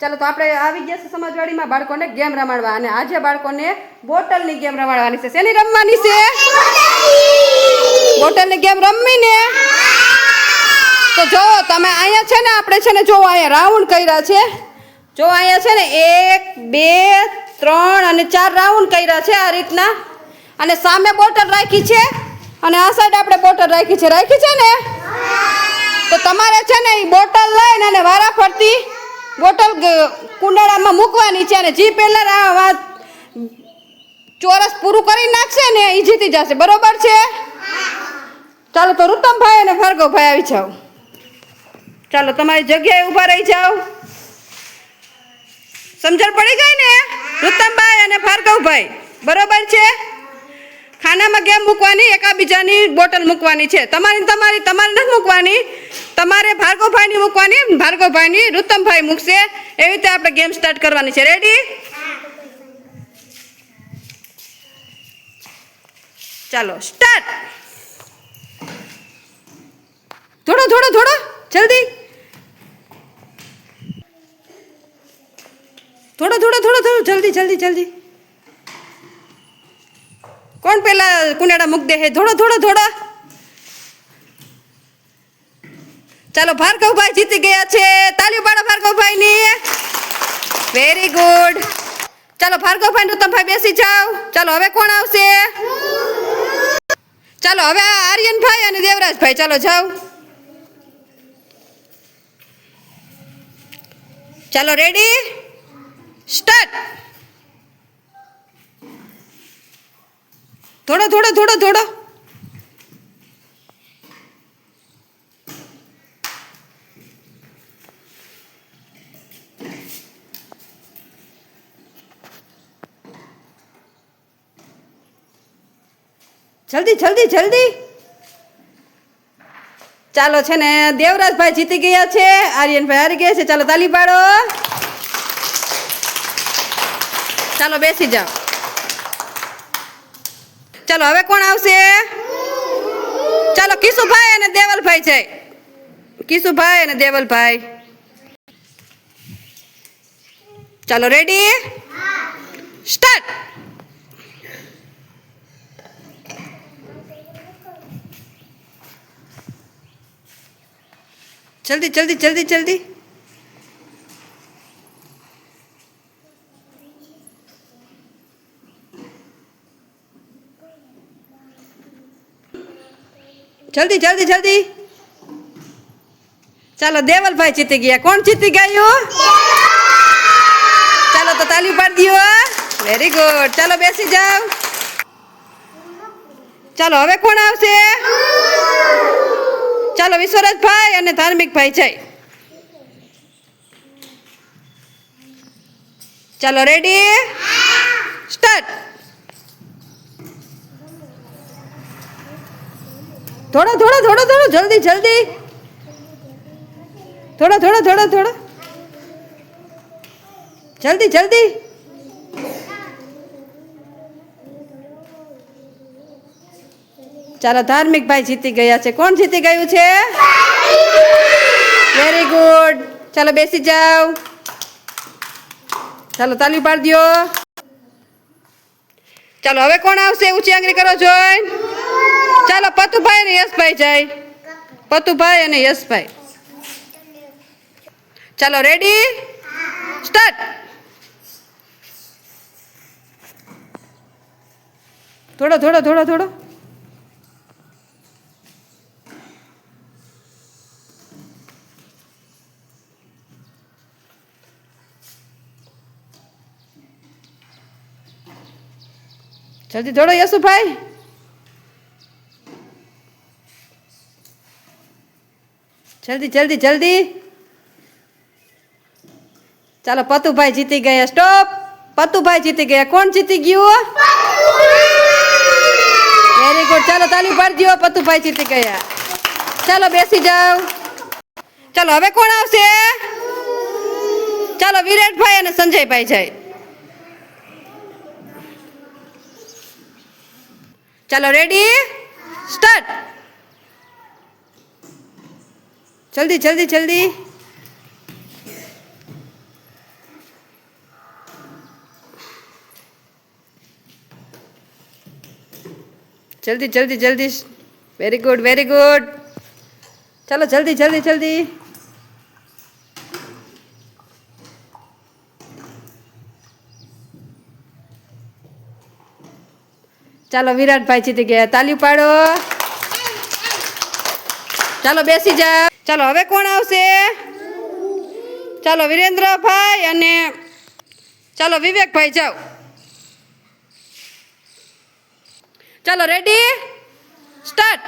ચાલો તો આપણે આવી ગયા છે સમાજવાડીમાં બાળકોને ગેમ રમાડવા અને આજે બાળકોને બોટલની ગેમ રમાડવાની છે. શેની રમવાની છે? બોટલની ગેમ રમવી ને તો જો તમે અહીંયા છે ને, આપણે છે ને જો અહીંયા રાઉન્ડ કર્યા છે. જો અહીંયા છે ને, એક, બે, ત્રણ અને ચાર રાઉન્ડ કર્યા છે આ રીતના. અને સામે બોટલ રાખી છે અને આ સાઈડ આપણે બોટલ રાખી છે. રાખી છે ને? તો તમારે છે ને એ બોટલ લઈને અને વારા ફરતી બોટલ કુંડાળામાં મૂકવાની છે અને જે પહેલાં આ વાત ચોરસ પૂરું કરી નાખશે ને એ જીતી જશે. બરોબર છે? ચાલો તો રૂતમભાઈ અને ભાર્ગવભાઈ આવી જાઓ. ચાલો, તમારી જગ્યાએ ઊભા રહી જાઓ. સમજણ પડી ગઈ ને? રૂતમભાઈ અને ભાર્ગવભાઈ, બરોબર છે? ખાનામાં ગેમ મૂકવાની? એકાબીજાની બોટલ મૂકવાની છે. તમારી તમારી, તમારે નથી મૂકવાની. તમારે ભાર્ગવભાઈની મૂકવાની, ભાર્ગવભાઈની, રૂતમભાઈ મૂકશે. એવી રીતે આપણે ગેમ સ્ટાર્ટ કરવાની છે. રેડી ચાલો સ્ટાર્ટ થોડો થોડો થોડો જલ્દી. થોડો થોડો થોડો થોડો જલ્દી જલ્દી જલ્દી. કોણ પેલા કુંડાળા મૂક દે હે? થોડો થોડો થોડો ચાલો ભાર્ગવભાઈ જીતી ગયા છે. તાલી પાડો ભાર્ગવભાઈની. વેરી ગુડ ચાલો ભાર્ગવભાઈ રૂતમભાઈ બેસી જાઓ. ચાલો હવે કોણ આવશે? ચાલો હવે આર્યનભાઈ અને દેવરાજભાઈ, ચાલો જાઓ. ચાલો રેડી સ્ટાર્ટ થોડો થોડો થોડો થોડો જલ્દી જલ્દી જલ્દી. ચાલો છે ને દેવરાજભાઈ જીતી ગયા છે આર્યનભાઈ હારી ગયા છે. ચાલો તાલી પાડો. ચાલો બેસી જાઓ. ચાલો હવે કોણ આવશે? ચાલો કિશુભાઈ અને દેવલભાઈ છે. કિશુભાઈ અને દેવલભાઈ. ચાલો રેડી સ્ટાર્ટ જલ્દી જલ્દી જલ્દી જલ્દી. જલ્દી જલ્દી જલ્દી. ચાલો, દેવલભાઈ જીતી ગયા. કોણ જીતી ગયું ચાલો, તો તાલી પાડી દો વેરી ગુડ ચાલો, બેસી જાઓ. ચાલો, હવે કોણ આવશે? ચાલો વિશ્વરાજભાઈ અને ધાર્મિકભાઈ છે ચાલો રેડી સ્ટાર્ટ થોડો થોડો થોડો થોડો, જલ્દી જલ્દી. થોડો થોડો થોડો થોડો. જલ્દી જલ્દી. ચાલો ધાર્મિક ભાઈ જીતી ગયા છે. કોણ જીતી ગયું છે? વેરી ગુડ ચાલો બેસી જાઓ. ચાલો તાલી પાડી દો ચાલો, હવે કોણ આવશે? ઊંચી આંગળી કરો, જોઈ. ચાલો, પતુભાઈ અને યશભાઈ જાય. પતુભાઈ અને યશભાઈ. ચાલો રેડી સ્ટાર્ટ થોડો થોડો થોડો થોડો. જલ્દી થોડો યશુભાઈ જલ્દી જલ્દી જલ્દી. ચાલો, પતુભાઈ જીતી ગયા. સ્ટોપ પતુભાઈ જીતી ગયા. કોણ જીતી ગયું? વેરી ગુડ ચાલો, તાલી પાડી દો પતુભાઈ જીતી ગયા. ચાલો, બેસી જાઓ. ચાલો, હવે કોણ આવશે? ચાલો, વિરાટભાઈ અને સંજયભાઈ જાય. ચાલો રેડી સ્ટાર્ટ જલ્દી જલ્દી જલ્દી. જલ્દી જલ્દી જલ્દી. વેરી ગુડ વેરી ગુડ ચાલો, જલ્દી જલ્દી જલ્દી. ચાલો વિરાટભાઈ જીતી ગયા. તાલી પાડો ચાલો બેસી જાઓ. ચાલો, હવે કોણ આવશે? ચાલો, વિરેન્દ્રભાઈ અને ચાલો, વિવેકભાઈ જાઓ. ચાલો રેડી સ્ટાર્ટ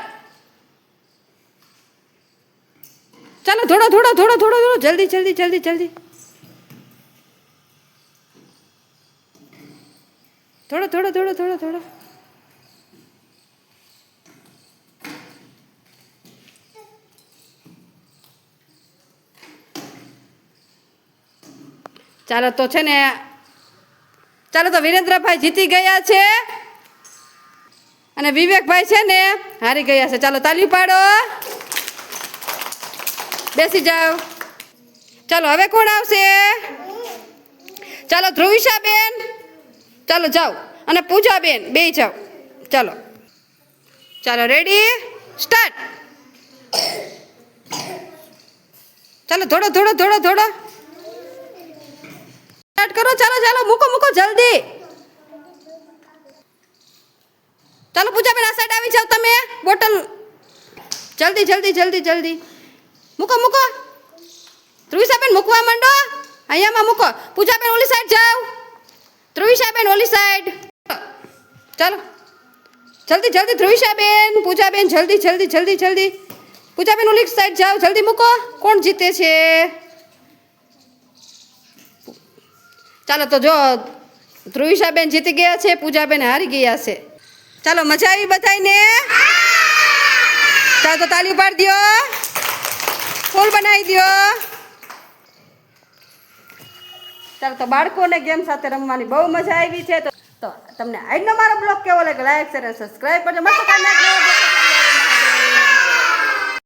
ચાલો થોડો થોડો થોડો થોડો થોડો જલ્દી જલ્દી જલ્દી જલ્દી. થોડો થોડો થોડો થોડો થોડો ચાલો તો છે ને, ચાલો તો વિરેન્દ્રભાઈ જીતી ગયા છે. અને વિવેકભાઈ છે ને હારી ગયા છે. ચાલો તાલી પાડો બેસી જાઓ. ચાલો, હવે કોણ આવશે? ચાલો ધ્રુવિશાબેન ચાલો, જાઓ. અને પૂજાબેન, બે જાઓ. ચાલો. ચાલો, રેડી? સ્ટાર્ટ. ચાલો થોડો થોડો થોડો થોડો સ્ટાર્ટ કરો. ચાલો ચાલો, મૂકો મૂકો, જલ્દી. ચાલો, પૂજાબેન, આ સાઈડ આવી જાઓ તમે. બોટલ. જલ્દી જલ્દી જલ્દી જલ્દી. મૂકો મૂકો. ધ્રુવિશાબેન મૂકવા માંડો. અહીંયામાં મૂકો. પૂજાબેન, ઓલી સાઈડ જાઓ. ધ્રુવિશાબેન ઓલી સાઈડ ચાલો. જલ્દી જલ્દી ધ્રુવિશાબેન પૂજાબેન, જલ્દી જલ્દી જલ્દી જલ્દી. પૂજાબેન, ઓલી સાઈડ જાઓ. જલ્દી મૂકો. કોણ જીતે છે? ચાલો તો જો, ધ્રુવિશાબેન જીતી ગયા છે, પૂજાબેન હારી ગયા છે. ચાલો, મજા આવી બધાને ચાલો તો તાલી ઉપાડી દો ફૂલ બનાવી દો ચાલો તો બાળકોને ગેમ સાથે રમવાની બહુ મજા આવી છે. તો તમને આજનો મારો બ્લોગ કેવો લાગે લાઈક શેર સબસ્ક્રાઈબ કરજો. મસ્ત